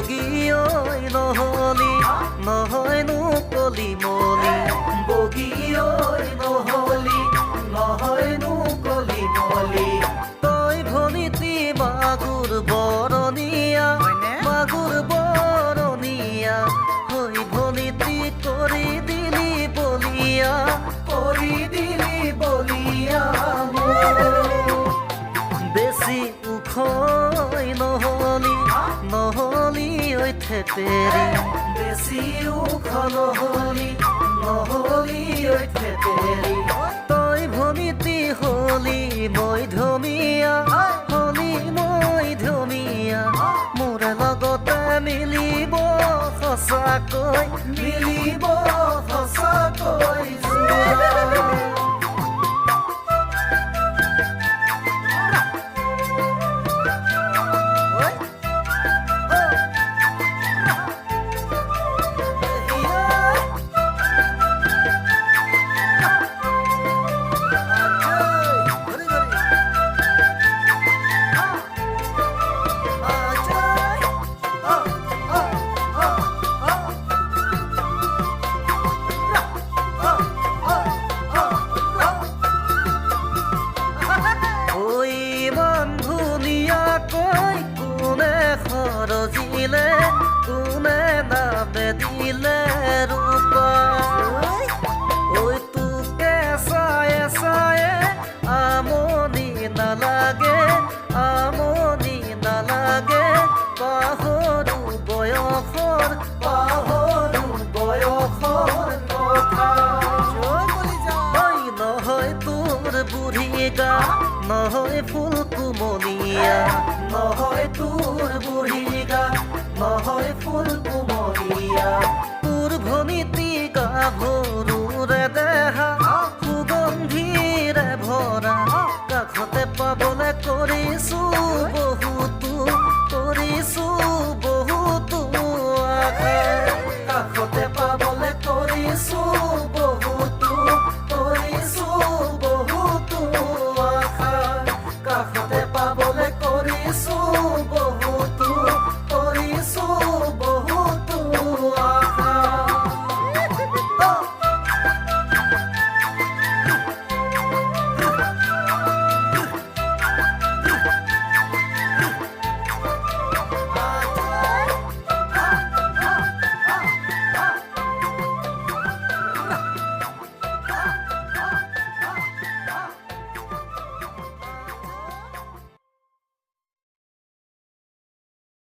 বগিয়ৈ নহলি নহয়নো কলি মলি। বগিয়ৈ নহলি নহয়নো কলি মলি। তই ভনীতি মাগুৰ বৰণীয়া মাগুৰ বৰণীয়া হৈ ভনীতি কৰি ঐ তেরি। বেছি ওখ নহলি নহলি ঐ তেরি। তই ভনিতি হলি মই ধমিয়া হলি মই ধমিয়া মোৰ লগতে মিলিব সঁচাকৈ। মিলিব রজিলে তুমে নামে দিলে রূপা। ওই? তুকে সায়ে সায়ে আমনি না লাগে আমনি না লাগে। পাহরু বয়সর পাহরু বয়সর কথা। নহয় তোর বুড়ি গা নহয় ফুল কুমনিয়া নহয় তোর বুড়ি